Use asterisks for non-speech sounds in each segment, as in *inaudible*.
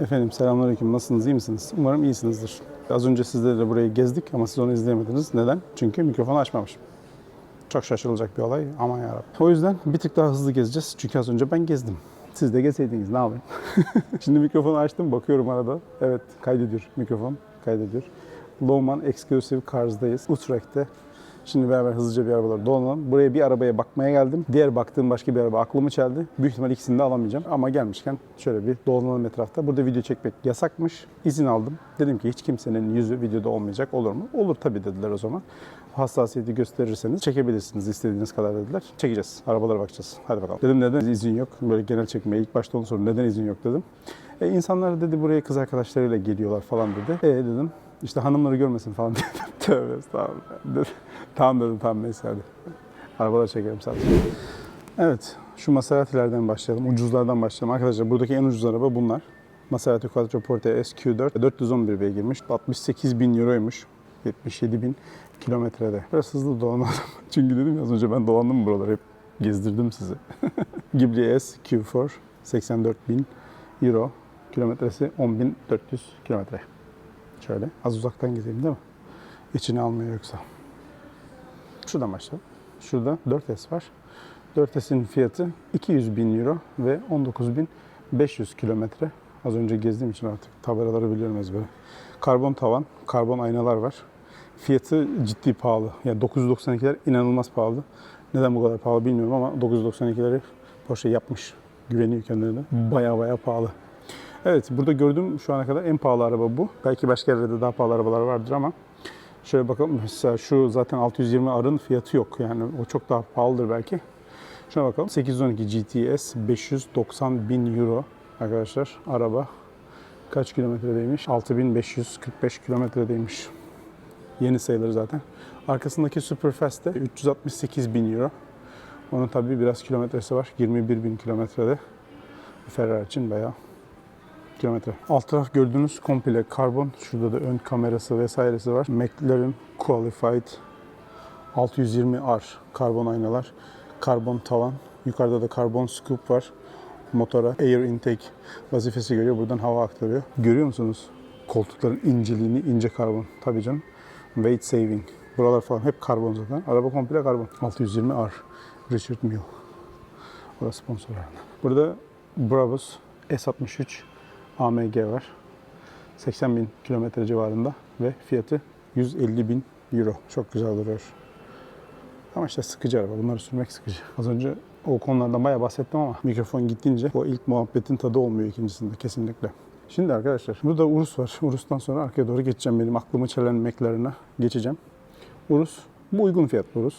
Efendim selamünaleyküm. Nasılsınız? iyi misiniz? Umarım iyisinizdir. Az önce sizlerle burayı gezdik ama siz onu izleyemediniz. Neden? Çünkü mikrofonu açmamışım. Çok şaşırılacak bir olay. Aman yarabbim. O yüzden bir tık daha hızlı gezeceğiz. Çünkü az önce ben gezdim. Siz de gezseydiniz ne yapayım? *laughs* Şimdi mikrofonu açtım. Bakıyorum arada. Evet kaydediyor. Mikrofon kaydediyor. Lowman Exclusive Cars'dayız. Utrecht'te. Şimdi beraber hızlıca bir arabalar dolanalım. Buraya bir arabaya bakmaya geldim. Diğer baktığım başka bir araba aklımı çeldi. Büyük ihtimal ikisini de alamayacağım. Ama gelmişken şöyle bir dolanalım etrafta. Burada video çekmek yasakmış. İzin aldım. Dedim ki hiç kimsenin yüzü videoda olmayacak. Olur mu? Olur tabii dediler o zaman. Hassasiyeti gösterirseniz çekebilirsiniz istediğiniz kadar dediler. Çekeceğiz. Arabalara bakacağız. Hadi bakalım. Dedim neden izin yok? Böyle genel çekmeye ilk başta onu sordum. Neden izin yok dedim. E, insanlar dedi buraya kız arkadaşlarıyla geliyorlar falan dedi. E dedim işte hanımları görmesin falan *laughs* dedim. Tövbe estağfurullah. Tamam dedim tamam neyse hadi. Arabalar çekelim sadece. Evet şu Maserati'lerden başlayalım. Ucuzlardan başlayalım. Arkadaşlar buradaki en ucuz araba bunlar. Maserati Quattroporte SQ4 411 beygirmiş. 68 bin euroymuş. 77 bin kilometrede. Biraz hızlı dolanalım. *laughs* Çünkü dedim ya az önce ben dolandım buraları hep gezdirdim sizi. *laughs* Ghibli S Q4 84 bin euro. Kilometresi 10.400 kilometre. Şöyle az uzaktan gezeyim değil mi? İçine almıyor yoksa. Şuradan başlayalım. Şurada 4S var. 4S'in fiyatı 200 bin euro ve 19.500 kilometre. Az önce gezdiğim için artık tabelaları biliyorum ezbere. Karbon tavan, karbon aynalar var. Fiyatı ciddi pahalı. Yani 992'ler inanılmaz pahalı. Neden bu kadar pahalı bilmiyorum ama 992'leri Porsche yapmış. Güveniyor kendilerine. Baya baya pahalı. Evet burada gördüğüm şu ana kadar en pahalı araba bu. Belki başka yerlerde daha pahalı arabalar vardır ama şöyle bakalım. Mesela şu zaten 620 R'ın fiyatı yok. Yani o çok daha pahalıdır belki. Şuna bakalım. 812 GTS 590 bin euro arkadaşlar araba. Kaç kilometredeymiş? 6545 kilometredeymiş. Yeni sayılır zaten. Arkasındaki Superfast de 368 bin euro. Onun tabii biraz kilometresi var. 21 bin kilometrede. Ferrari için bayağı kilometre. Alt taraf gördüğünüz komple karbon. Şurada da ön kamerası vesairesi var. McLaren Qualified 620R karbon aynalar, karbon tavan. Yukarıda da karbon scoop var. Motora air intake vazifesi görüyor. Buradan hava aktarıyor. Görüyor musunuz? Koltukların inceliğini ince karbon. Tabii canım. Weight saving. Buralar falan hep karbon zaten. Araba komple karbon. 620R. Richard Mille. Da sponsor. Burada Brabus S63 AMG var. 80 bin kilometre civarında ve fiyatı 150 bin euro. Çok güzel duruyor. Ama işte sıkıcı araba. Bunları sürmek sıkıcı. Az önce o konulardan bayağı bahsettim ama mikrofon gittiğince o ilk muhabbetin tadı olmuyor ikincisinde kesinlikle. Şimdi arkadaşlar burada Urus var. *laughs* Urus'tan sonra arkaya doğru geçeceğim. Benim aklımı çelen McLaren'a geçeceğim. Urus. Bu uygun fiyatlı Urus.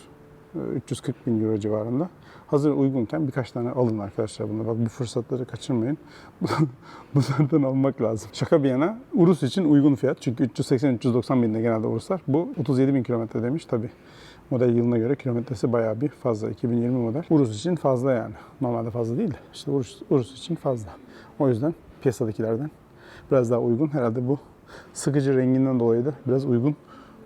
Ee, 340 bin euro civarında. Hazır uygunken birkaç tane alın arkadaşlar bunlar. Bak bu fırsatları kaçırmayın. *laughs* Bunlardan almak lazım. Şaka bir yana Urus için uygun fiyat. Çünkü 380-390 binde genelde Uruslar. Bu 37 bin kilometre demiş tabi. Model yılına göre kilometresi bayağı bir fazla. 2020 model. Urus için fazla yani. Normalde fazla değil de. İşte Urus, Urus için fazla. O yüzden piyasadakilerden biraz daha uygun. Herhalde bu sıkıcı renginden dolayı da biraz uygun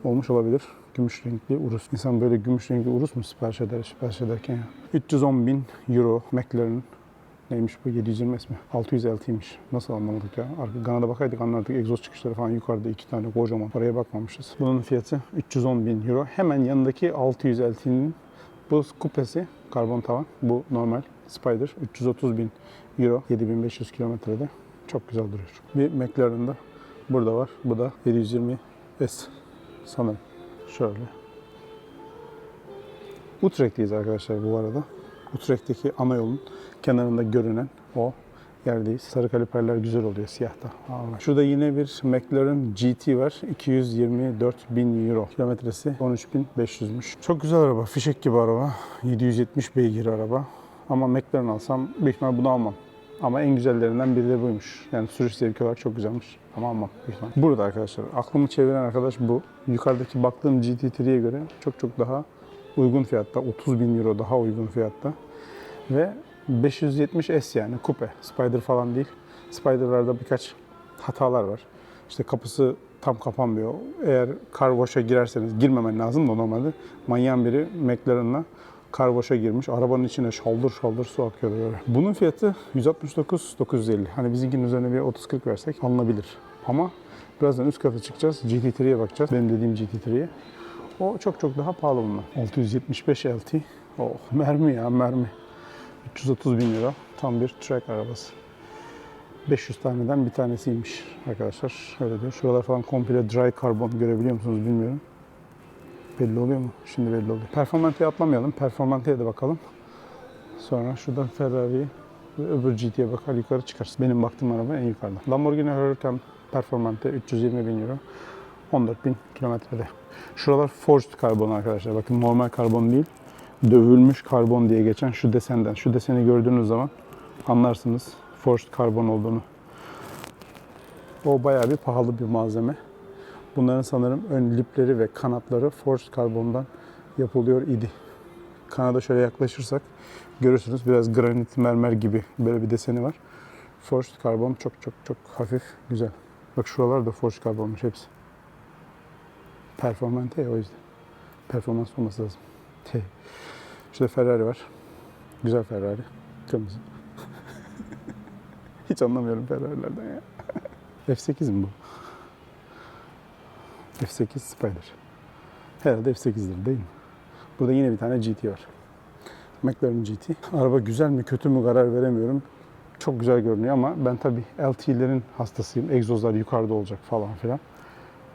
olmuş olabilir. Gümüş renkli Urus. İnsan böyle gümüş renkli Urus mu sipariş eder, sipariş ederken ya? 310 bin euro McLaren Neymiş bu 720 mi? 600 LT'ymiş. Nasıl anlamadık ya? Arka Gana'da bakaydık anlardık. Egzoz çıkışları falan yukarıda iki tane kocaman. Oraya bakmamışız. Bunun fiyatı 310 bin euro. Hemen yanındaki 600 LT'nin bu kupesi karbon tavan. Bu normal Spider 330 bin euro 7500 kilometrede. Çok güzel duruyor. Bir McLaren da burada var. Bu da 720 S sanırım. Şöyle. Utrecht'teyiz arkadaşlar bu arada. Utrecht'teki ana yolun kenarında görünen o yerdeyiz. Sarı kaliperler güzel oluyor siyahta. Aa, Şurada yine bir McLaren GT var. 224 bin euro. Kilometresi 13.500'müş. Çok güzel araba. Fişek gibi araba. 770 beygir araba. Ama McLaren alsam büyük ihtimal bunu almam. Ama en güzellerinden biri de buymuş. Yani sürüş zevki olarak çok güzelmiş. Ama almam büyük ihtimal. Burada arkadaşlar. Aklımı çeviren arkadaş bu. Yukarıdaki baktığım GT3'ye göre çok çok daha uygun fiyatta. 30 bin euro daha uygun fiyatta. Ve 570S yani kupe. Spider falan değil. Spider'larda birkaç hatalar var. İşte kapısı tam kapanmıyor. Eğer car wash'a girerseniz girmemen lazım da normalde. Manyağın biri McLaren'la boşa girmiş. Arabanın içine şaldır şaldır su akıyordu böyle. Bunun fiyatı 169 950. Hani bizimkinin üzerine bir 30-40 versek alınabilir. Ama birazdan üst kata çıkacağız. GT3'ye bakacağız. Benim dediğim GT3'ye. O çok çok daha pahalı bunlar. 675 LT. Oh mermi ya mermi. 330 bin lira. Tam bir track arabası. 500 taneden bir tanesiymiş arkadaşlar. Öyle diyor. Şuralar falan komple dry karbon görebiliyor musunuz bilmiyorum. Belli oluyor mu? Şimdi belli oluyor. Performante'ye atlamayalım. Performante'ye de bakalım. Sonra şuradan Ferrari ve öbür GT'ye bakar yukarı çıkarız. Benim baktığım araba en yukarıda. Lamborghini Huracan Performante 320 bin euro. 14 bin kilometrede. Şuralar forged karbon arkadaşlar. Bakın normal karbon değil. Dövülmüş karbon diye geçen şu desenden. Şu deseni gördüğünüz zaman anlarsınız forged karbon olduğunu. O bayağı bir pahalı bir malzeme. Bunların sanırım ön lipleri ve kanatları forged karbondan yapılıyor idi. Kanada şöyle yaklaşırsak görürsünüz biraz granit mermer gibi böyle bir deseni var. Forged karbon çok çok çok hafif güzel. Bak şuralar da forged karbonmuş hepsi. Performante o yüzden. Performans olması lazım. Şey. Şurada Ferrari var. Güzel Ferrari. Kırmızı. *laughs* Hiç anlamıyorum Ferrari'lerden ya. *laughs* F8 mi bu? F8 Spider. Herhalde F8'dir değil mi? Burada yine bir tane GT var. McLaren GT. Araba güzel mi kötü mü karar veremiyorum. Çok güzel görünüyor ama ben tabii LT'lerin hastasıyım. Egzozlar yukarıda olacak falan filan.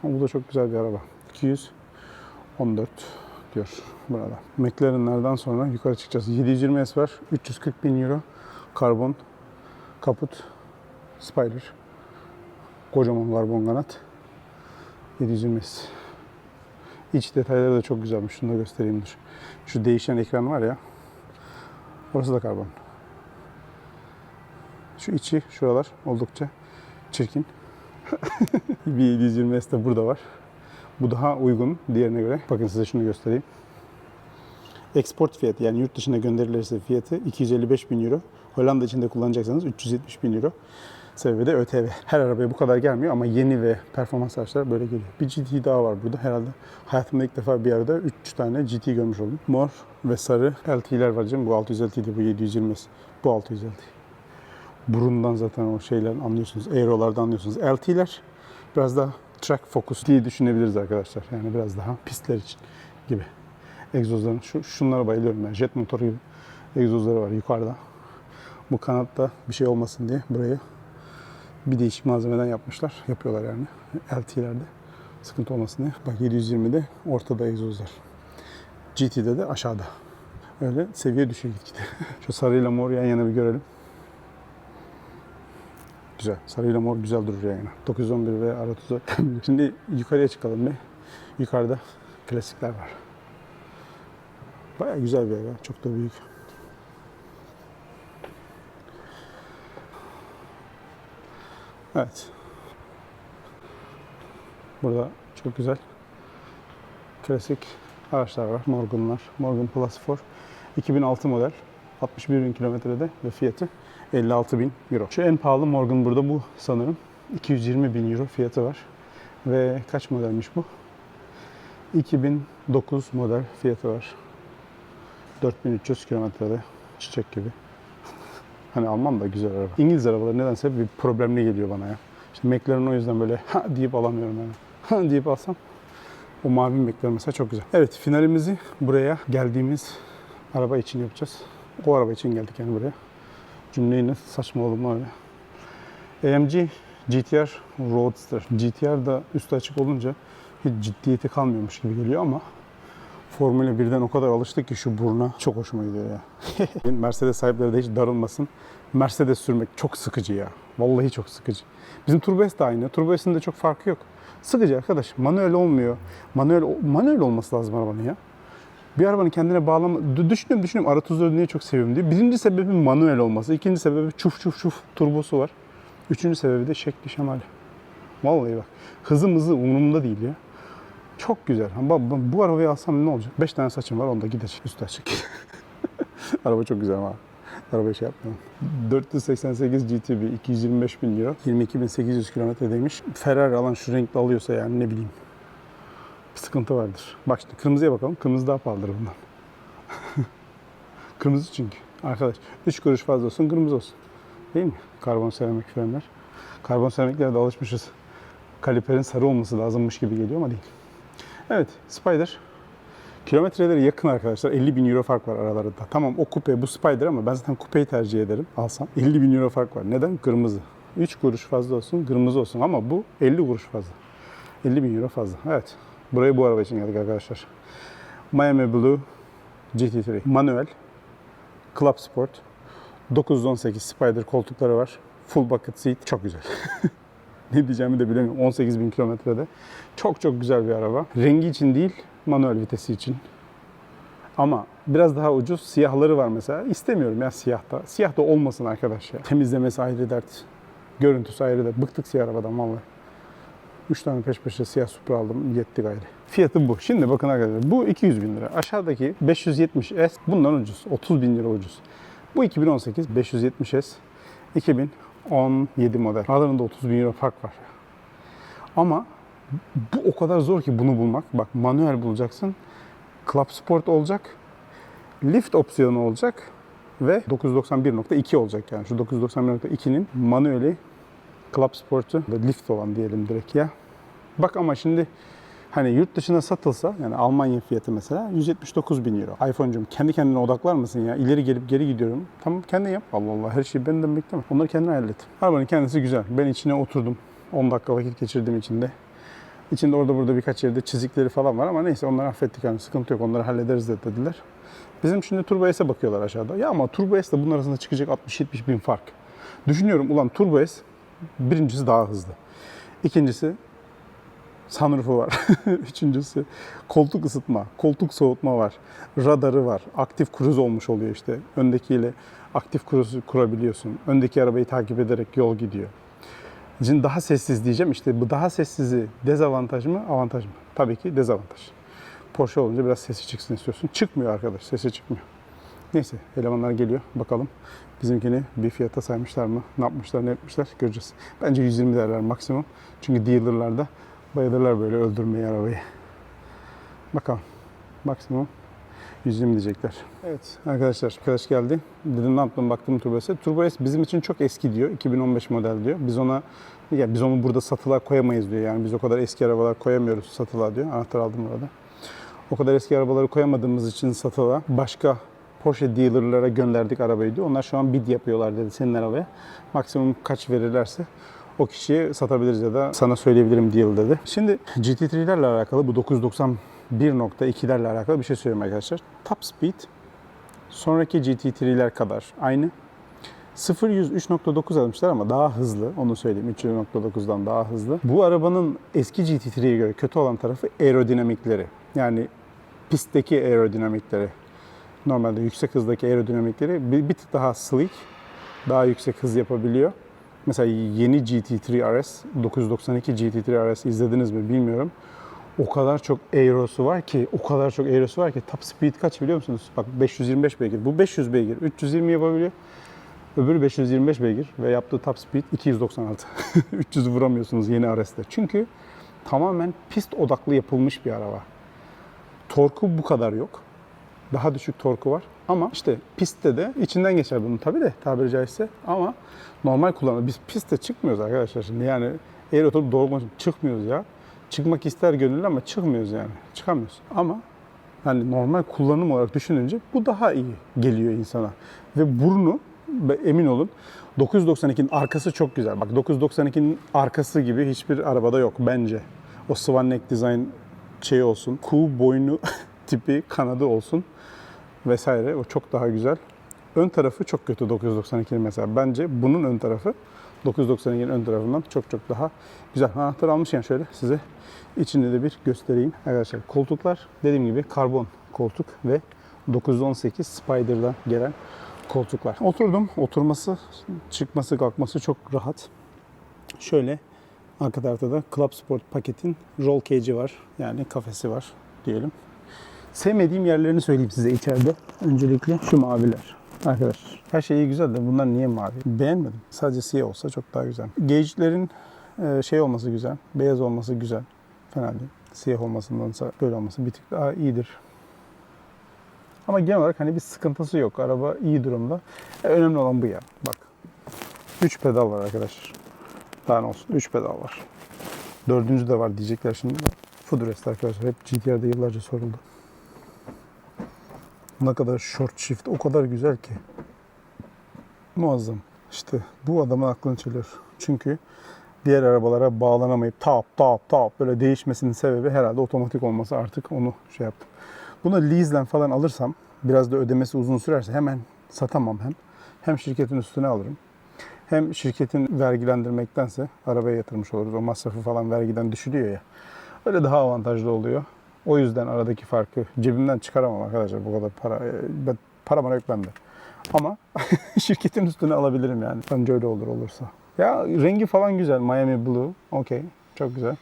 Ama bu da çok güzel bir araba. 214 diyor burada. McLaren'lardan sonra yukarı çıkacağız. 720 S var. 340 bin euro. Karbon. Kaput. Spider. Kocaman karbon kanat. 720 S. İç detayları da çok güzelmiş. Şunu da göstereyim. Şu değişen ekran var ya. Orası da karbon. Şu içi şuralar oldukça çirkin. *laughs* bir 720 S de burada var. Bu daha uygun diğerine göre. Bakın size şunu göstereyim. Export fiyatı yani yurt dışına gönderilirse fiyatı 255 bin euro. Hollanda içinde kullanacaksanız 370 bin euro. Sebebi de ÖTV. Her arabaya bu kadar gelmiyor ama yeni ve performans araçlar böyle geliyor. Bir GT daha var burada. Herhalde hayatımda ilk defa bir arada 3 tane GT görmüş oldum. Mor ve sarı LT'ler var canım. Bu 600 LT'di, bu 720. Bu 600 LT. Burundan zaten o şeyler anlıyorsunuz. Aero'lardan anlıyorsunuz. LT'ler biraz daha track focus diye düşünebiliriz arkadaşlar. Yani biraz daha pistler için gibi. Egzozların, şu, şunlara bayılıyorum ben. Jet motoru gibi egzozları var yukarıda. Bu kanatta bir şey olmasın diye burayı bir değişik malzemeden yapmışlar. Yapıyorlar yani LT'lerde. Sıkıntı olmasın diye. Bak 720'de ortada egzozlar. GT'de de aşağıda. Öyle seviye düşüyor gitgide. *laughs* Şu sarıyla mor yan yana bir görelim. Güzel. Sarıyla mor güzel durur yani. 911 ve R34. *laughs* Şimdi yukarıya çıkalım bir. Yukarıda klasikler var. Baya güzel bir ev. Çok da büyük. Evet. Burada çok güzel klasik araçlar var. Morgan'lar. Morgan Plus 4. 2006 model. 61 bin kilometrede ve fiyatı 56 bin euro. Şu en pahalı Morgan burada bu sanırım. 220 bin euro fiyatı var. Ve kaç modelmiş bu? 2009 model fiyatı var. 4300 kilometrede çiçek gibi. *laughs* hani Alman da güzel araba. İngiliz arabaları nedense bir problemli geliyor bana ya. İşte McLaren o yüzden böyle ha deyip alamıyorum yani. *laughs* Ha deyip alsam o mavi McLaren mesela çok güzel. Evet finalimizi buraya geldiğimiz araba için yapacağız. O araba için geldik yani buraya. Cümleyi nasıl saçma mu öyle. AMG GTR Roadster. GTR da üstü açık olunca hiç ciddiyeti kalmıyormuş gibi geliyor ama Formula 1'den o kadar alıştık ki şu buruna çok hoşuma gidiyor ya. *laughs* Mercedes sahipleri de hiç darılmasın. Mercedes sürmek çok sıkıcı ya. Vallahi çok sıkıcı. Bizim Turbo S de aynı. Turbo S'in de çok farkı yok. Sıkıcı arkadaş. Manuel olmuyor. Manuel manuel olması lazım arabanın ya. Bir arabanın kendine bağlama... Düşünüyorum düşünüyorum R34'ü niye çok seviyorum diye. Birinci sebebi manuel olması. ikinci sebebi çuf çuf çuf turbosu var. Üçüncü sebebi de şekli şemali. Vallahi bak. Hızı mızı umurumda değil ya. Çok güzel. Bu, arabayı alsam ne olacak? 5 tane saçım var onda gidecek üstü açık. *laughs* Araba çok güzel ama. Arabayı şey yapmıyorum. 488 GTB 225 bin euro. 22.800 kilometredeymiş. Ferrari alan şu renkli alıyorsa yani ne bileyim. Sıkıntı vardır. Bak şimdi kırmızıya bakalım. Kırmızı daha pahalıdır bundan. *laughs* Kırmızı çünkü. Arkadaş 3 kuruş fazla olsun kırmızı olsun. Değil mi? Karbon seramik frenler. Karbon seramiklere de alışmışız. Kaliperin sarı olması lazımmış gibi geliyor ama değil. Evet Spider. Kilometreleri yakın arkadaşlar. 50 bin euro fark var aralarında. Tamam o kupe bu Spider ama ben zaten kupeyi tercih ederim alsam. 50 bin euro fark var. Neden? Kırmızı. 3 kuruş fazla olsun kırmızı olsun ama bu 50 kuruş fazla. 50 bin euro fazla. Evet. Buraya bu araba için geldik arkadaşlar. Miami Blue GT3. Manuel. Club Sport. 918 Spider koltukları var. Full bucket seat. Çok güzel. *laughs* ne diyeceğimi de bilemiyorum. 18 bin kilometrede. Çok çok güzel bir araba. Rengi için değil, manuel vitesi için. Ama biraz daha ucuz siyahları var mesela. İstemiyorum ya siyahta. Siyah da olmasın arkadaş ya. Temizlemesi ayrı dert. Görüntüsü ayrı dert. Bıktık siyah arabadan vallahi. 3 tane peş peşe siyah Supra aldım. Yetti gayri. Fiyatı bu. Şimdi bakın arkadaşlar. Bu 200 bin lira. Aşağıdaki 570S bundan ucuz. 30 bin lira ucuz. Bu 2018 570S 2017 model. Aralarında 30 bin euro fark var. Ama bu o kadar zor ki bunu bulmak. Bak manuel bulacaksın. Club Sport olacak. Lift opsiyonu olacak. Ve 991.2 olacak yani. Şu 991.2'nin manueli Club Sport'u lift olan diyelim direkt ya. Bak ama şimdi hani yurt dışına satılsa yani Almanya fiyatı mesela 179 bin euro. iPhone'cum kendi kendine odaklar mısın ya? İleri gelip geri gidiyorum. Tamam kendin yap. Allah Allah her şeyi benden bekleme. Onları kendin hallet. Arabanın kendisi güzel. Ben içine oturdum. 10 dakika vakit geçirdim içinde. İçinde orada burada birkaç yerde çizikleri falan var ama neyse onları affettik yani sıkıntı yok onları hallederiz de dediler. Bizim şimdi Turbo S'e bakıyorlar aşağıda. Ya ama Turbo S ile bunun arasında çıkacak 60-70 bin fark. Düşünüyorum ulan Turbo S birincisi daha hızlı. İkincisi sunroofu var. *laughs* Üçüncüsü koltuk ısıtma, koltuk soğutma var. Radarı var. Aktif kruz olmuş oluyor işte. Öndekiyle aktif kruz kurabiliyorsun. Öndeki arabayı takip ederek yol gidiyor. Şimdi daha sessiz diyeceğim. İşte bu daha sessizi dezavantaj mı, avantaj mı? Tabii ki dezavantaj. Porsche olunca biraz sesi çıksın istiyorsun. Çıkmıyor arkadaş, sesi çıkmıyor. Neyse, elemanlar geliyor. Bakalım bizimkini bir fiyata saymışlar mı? Ne yapmışlar, ne etmişler göreceğiz. Bence 120 derler maksimum. Çünkü dealerlarda bayılırlar böyle öldürmeyi arabayı. Bakalım. Maksimum 120 diyecekler. Evet arkadaşlar arkadaş geldi. Dedim ne yaptım baktım Turbo S'e. Turbo S bizim için çok eski diyor. 2015 model diyor. Biz ona ya biz onu burada satılığa koyamayız diyor. Yani biz o kadar eski arabalar koyamıyoruz satılığa diyor. Anahtar aldım orada. O kadar eski arabaları koyamadığımız için satılığa başka Porsche dealerlara gönderdik arabayı diyor. Onlar şu an bid yapıyorlar dedi senin arabaya. Maksimum kaç verirlerse o kişiye satabiliriz ya da sana söyleyebilirim deal dedi. Şimdi GT3'lerle alakalı bu 991.2'lerle alakalı bir şey söyleyeyim arkadaşlar. Top speed sonraki GT3'ler kadar aynı. 0-100 3.9 almışlar ama daha hızlı. Onu söyleyeyim. 3.9'dan daha hızlı. Bu arabanın eski GT3'ye göre kötü olan tarafı aerodinamikleri. Yani pistteki aerodinamikleri. Normalde yüksek hızdaki aerodinamikleri bir, bir tık daha sleek, daha yüksek hız yapabiliyor. Mesela yeni GT3 RS, 992 GT3 RS izlediniz mi bilmiyorum. O kadar çok aerosu var ki, o kadar çok aerosu var ki top speed kaç biliyor musunuz? Bak 525 beygir. Bu 500 beygir. 320 yapabiliyor. Öbürü 525 beygir ve yaptığı top speed 296. 300'ü *laughs* vuramıyorsunuz yeni RS'de. Çünkü tamamen pist odaklı yapılmış bir araba. Torku bu kadar yok. Daha düşük torku var. Ama işte pistte de içinden geçer bunun tabii de tabiri caizse. Ama normal kullanımda biz pistte çıkmıyoruz arkadaşlar şimdi. Yani eğer oturup doğru çıkmıyoruz ya. Çıkmak ister gönüllü ama çıkmıyoruz yani. Çıkamıyoruz. Ama hani normal kullanım olarak düşününce bu daha iyi geliyor insana. Ve burnu emin olun 992'nin arkası çok güzel. Bak 992'nin arkası gibi hiçbir arabada yok bence. O swan neck design şey olsun. Kuğu boynu *laughs* tipi kanadı olsun vesaire. O çok daha güzel. Ön tarafı çok kötü 992'nin mesela. Bence bunun ön tarafı 992'nin ön tarafından çok çok daha güzel. Anahtar almışken şöyle size içinde de bir göstereyim. Arkadaşlar koltuklar dediğim gibi karbon koltuk ve 918 Spider'dan gelen koltuklar. Oturdum. Oturması, çıkması, kalkması çok rahat. Şöyle arka tarafta da Club Sport paketin roll cage'i var. Yani kafesi var diyelim. Sevmediğim yerlerini söyleyeyim size içeride. Öncelikle şu maviler. Arkadaşlar her şey iyi güzel de bunlar niye mavi? Beğenmedim. Sadece siyah olsa çok daha güzel. Gauge'lerin e, şey olması güzel. Beyaz olması güzel. Fena değil. Siyah olmasındansa böyle olması bir tık daha iyidir. Ama genel olarak hani bir sıkıntısı yok. Araba iyi durumda. E, önemli olan bu ya. Bak. 3 pedal var arkadaşlar. Daha ne olsun? 3 pedal var. Dördüncü de var diyecekler şimdi. Footrest arkadaşlar. Hep GTR'da yıllarca soruldu. Ne kadar short shift o kadar güzel ki. Muazzam. İşte bu adamın aklını çeliyor. Çünkü diğer arabalara bağlanamayıp tap tap tap böyle değişmesinin sebebi herhalde otomatik olması artık onu şey yaptım. Bunu lease'len falan alırsam biraz da ödemesi uzun sürerse hemen satamam hem. Hem şirketin üstüne alırım. Hem şirketin vergilendirmektense arabaya yatırmış oluruz. O masrafı falan vergiden düşülüyor ya. Öyle daha avantajlı oluyor. O yüzden aradaki farkı cebimden çıkaramam arkadaşlar bu kadar para. e, Ben, para bana yok bende. Ama *laughs* şirketin üstüne alabilirim yani. Bence öyle olur olursa. Ya rengi falan güzel. Miami Blue. Okey. Çok güzel.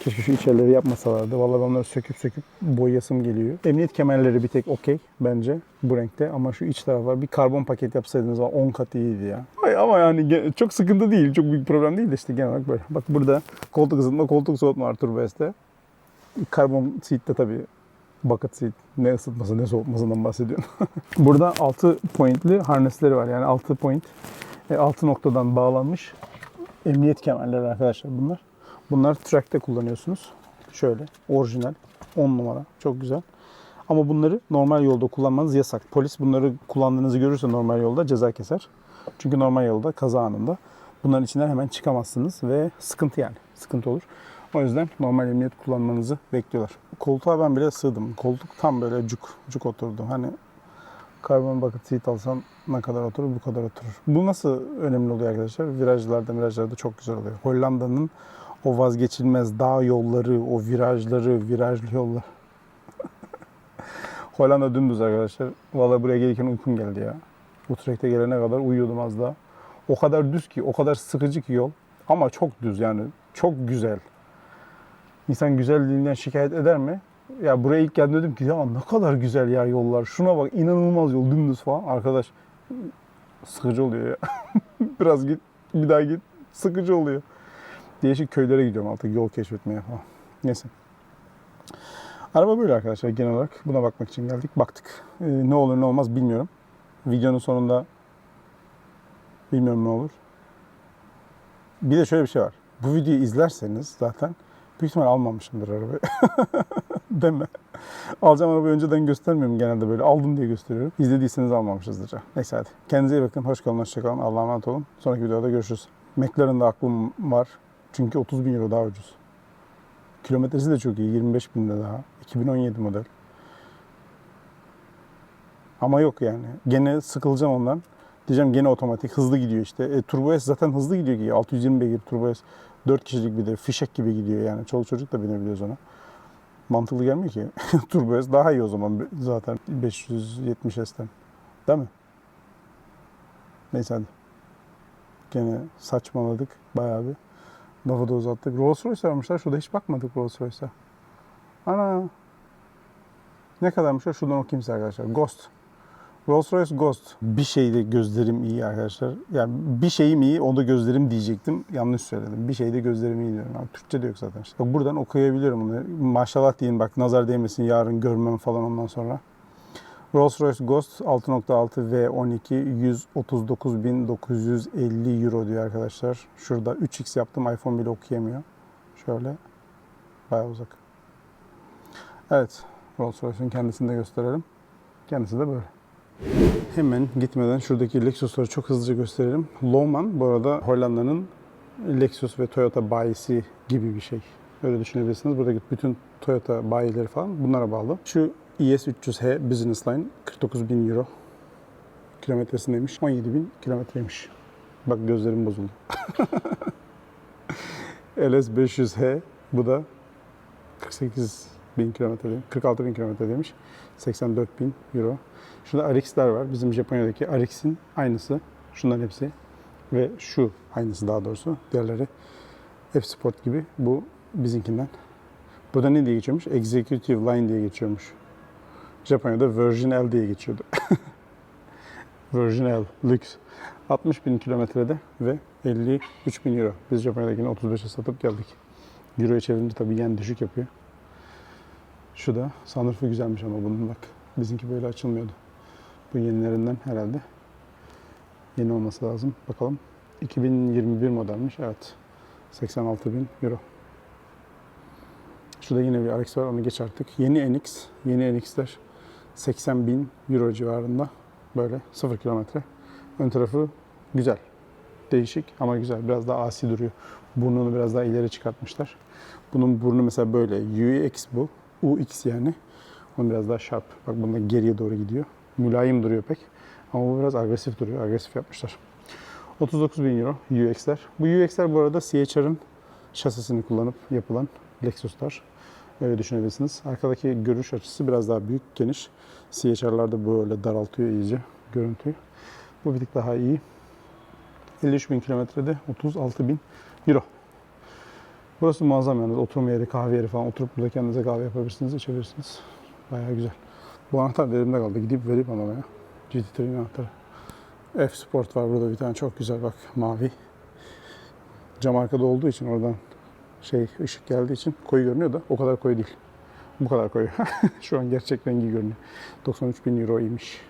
Keşke şu içerileri yapmasalardı. Vallahi ben onları söküp söküp boyasım geliyor. Emniyet kemerleri bir tek okey bence bu renkte. Ama şu iç tarafa bir karbon paket yapsaydınız 10 kat iyiydi ya. Ay, ama yani çok sıkıntı değil. Çok büyük problem değil de işte genel olarak böyle. Bak burada koltuk ısıtma, koltuk soğutma var Turbo S'te. Karbon seat'te tabii bucket seat ne ısıtması ne soğutmasından bahsediyorum. *laughs* Burada 6 pointli harnesleri var. Yani 6 point 6 noktadan bağlanmış emniyet kemerleri arkadaşlar bunlar. Bunlar track'te kullanıyorsunuz. Şöyle orijinal 10 numara çok güzel. Ama bunları normal yolda kullanmanız yasak. Polis bunları kullandığınızı görürse normal yolda ceza keser. Çünkü normal yolda kaza anında bunların içinden hemen çıkamazsınız ve sıkıntı yani. Sıkıntı olur. O yüzden normal emniyet kullanmanızı bekliyorlar. Koltuğa ben bile sığdım. Koltuk tam böyle cuk cuk oturdu. Hani karbon bucket seat alsam ne kadar oturur bu kadar oturur. Bu nasıl önemli oluyor arkadaşlar? Virajlarda virajlarda çok güzel oluyor. Hollanda'nın o vazgeçilmez dağ yolları, o virajları, virajlı yollar. *laughs* Hollanda dümdüz arkadaşlar. Vallahi buraya gelirken uykum geldi ya. Utrecht'e gelene kadar uyuyordum az daha. O kadar düz ki, o kadar sıkıcı ki yol. Ama çok düz yani. Çok güzel. İnsan güzelliğinden şikayet eder mi? Ya buraya ilk geldim dedim ki ya ne kadar güzel ya yollar. Şuna bak inanılmaz yol dümdüz falan. Arkadaş sıkıcı oluyor ya. *laughs* Biraz git bir daha git sıkıcı oluyor. Değişik köylere gidiyorum artık yol keşfetmeye falan. Neyse. Araba böyle arkadaşlar genel olarak. Buna bakmak için geldik. Baktık. Ee, ne olur ne olmaz bilmiyorum. Videonun sonunda bilmiyorum ne olur. Bir de şöyle bir şey var. Bu videoyu izlerseniz zaten büyük ihtimal almamışımdır arabayı. *laughs* Mi? Alacağım arabayı önceden göstermiyorum genelde böyle. Aldım diye gösteriyorum. İzlediyseniz almamışızdır. Neyse hadi. Kendinize iyi bakın. Hoş kalın, hoşça kalın. Allah'a emanet olun. Sonraki videoda görüşürüz. McLaren'da aklım var. Çünkü 30 bin euro daha ucuz. Kilometresi de çok iyi. 25 binde daha. 2017 model. Ama yok yani. Gene sıkılacağım ondan. Diyeceğim gene otomatik. Hızlı gidiyor işte. E, Turbo S zaten hızlı gidiyor ki. 620 beygir Turbo S. 4 kişilik bir de fişek gibi gidiyor yani. Çoluk çocuk da binebiliyoruz ona. Mantıklı gelmiyor ki. *laughs* Turbo S daha iyi o zaman zaten 570 S'ten. Değil mi? Neyse hadi. Gene saçmaladık bayağı bir. Lafı da uzattık. Rolls Royce varmışlar. Şurada hiç bakmadık Rolls Royce'a. Ana. Ne kadarmışlar? Şuradan okuyayım size arkadaşlar. Ghost. Rolls Royce Ghost. Bir şeyde gözlerim iyi arkadaşlar. Yani bir şeyim iyi, onda gözlerim diyecektim. Yanlış söyledim. Bir şeyde gözlerim iyi diyorum. Abi, Türkçe de yok zaten. İşte. Buradan okuyabiliyorum bunu. Maşallah deyin bak nazar değmesin yarın görmem falan ondan sonra. Rolls Royce Ghost 6.6 V12 139.950 euro diyor arkadaşlar. Şurada 3x yaptım iPhone bile okuyamıyor. Şöyle bayağı uzak. Evet Rolls Royce'un kendisini de gösterelim. Kendisi de böyle. Hemen gitmeden şuradaki Lexus'ları çok hızlıca gösterelim. Lohman bu arada Hollanda'nın Lexus ve Toyota bayisi gibi bir şey. Öyle düşünebilirsiniz. Buradaki bütün Toyota bayileri falan bunlara bağlı. Şu ES300H Business Line 49 bin euro kilometresindeymiş. 17 bin kilometreymiş. Bak gözlerim bozuldu. *laughs* LS500H bu da 48 bin kilometre, 46 bin kilometre demiş. 84 bin euro. Şurada RX'ler var. Bizim Japonya'daki RX'in aynısı. Şunların hepsi. Ve şu aynısı daha doğrusu. Diğerleri F Sport gibi. Bu bizimkinden. Burada ne diye geçiyormuş? Executive Line diye geçiyormuş. Japonya'da Virgin L diye geçiyordu. *laughs* Virgin L, lüks. 60 bin kilometrede ve 53 bin euro. Biz Japonya'dakini 35'e satıp geldik. Euro'ya çevirince tabii yen düşük yapıyor. Şu da sunroof'u güzelmiş ama bunun bak. Bizimki böyle açılmıyordu. Bu yenilerinden herhalde. Yeni olması lazım. Bakalım. 2021 modelmiş. Evet. 86 bin euro. Şurada yine bir RX var. Onu geç artık. Yeni NX. Yeni NX'ler 80 bin euro civarında. Böyle 0 kilometre. Ön tarafı güzel. Değişik ama güzel. Biraz daha asi duruyor. Burnunu biraz daha ileri çıkartmışlar. Bunun burnu mesela böyle. UX bu. UX yani. Onun biraz daha sharp. Bak bunda geriye doğru gidiyor. Mülayim duruyor pek. Ama bu biraz agresif duruyor. Agresif yapmışlar. 39 bin euro UX'ler. Bu UX'ler bu arada CHR'ın şasisini kullanıp yapılan Lexus'lar. Öyle düşünebilirsiniz. Arkadaki görüş açısı biraz daha büyük, geniş. CHR'larda böyle daraltıyor iyice görüntüyü. Bu bir tık daha iyi. 53 bin kilometrede 36 bin euro. Burası muazzam yalnız. Oturma yeri, kahve yeri falan. Oturup burada kendinize kahve yapabilirsiniz, içebilirsiniz. Bayağı güzel. Bu anahtar elimde kaldı. Gidip vereyim adama ya. GT3'ün anahtarı. F Sport var burada bir tane çok güzel bak mavi. Cam arkada olduğu için oradan şey ışık geldiği için koyu görünüyor da o kadar koyu değil. Bu kadar koyu. *laughs* Şu an gerçek rengi görünüyor. 93 bin euro imiş.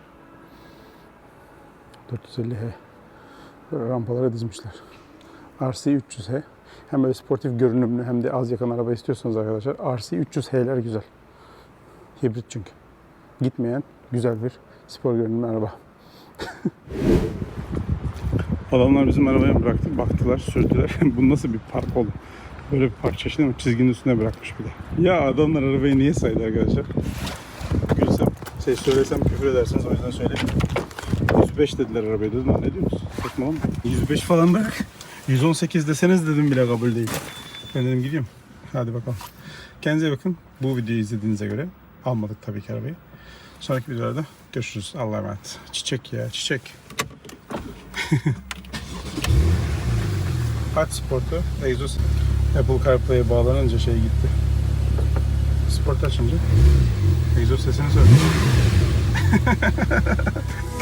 450H. Böyle rampalara dizmişler. RC 300H. Hem böyle sportif görünümlü hem de az yakan araba istiyorsanız arkadaşlar RC 300H'ler güzel. Hibrit çünkü. Gitmeyen güzel bir spor görünümlü araba. Adamlar bizim arabaya bıraktı, baktılar, sürdüler. *laughs* Bu nasıl bir park oğlum? Böyle bir park çeşidi mi? Çizginin üstüne bırakmış bir de. Ya adamlar arabayı niye saydı arkadaşlar? Gülsem, şey söylesem küfür edersiniz o yüzden söyleyeyim. 105 dediler arabaya dedim. Ne diyorsunuz? Saçmalama. 105 falan bırak. 118 deseniz dedim bile kabul değil. Ben dedim gidiyorum. Hadi bakalım. Kendinize bakın. Bu videoyu izlediğinize göre almadık tabii ki arabayı. Sonraki videolarda görüşürüz. Allah'a emanet. Çiçek ya çiçek. *laughs* Aç sportu. Egzoz Apple CarPlay'e bağlanınca şey gitti. Sport açınca egzoz sesini söyle. *laughs*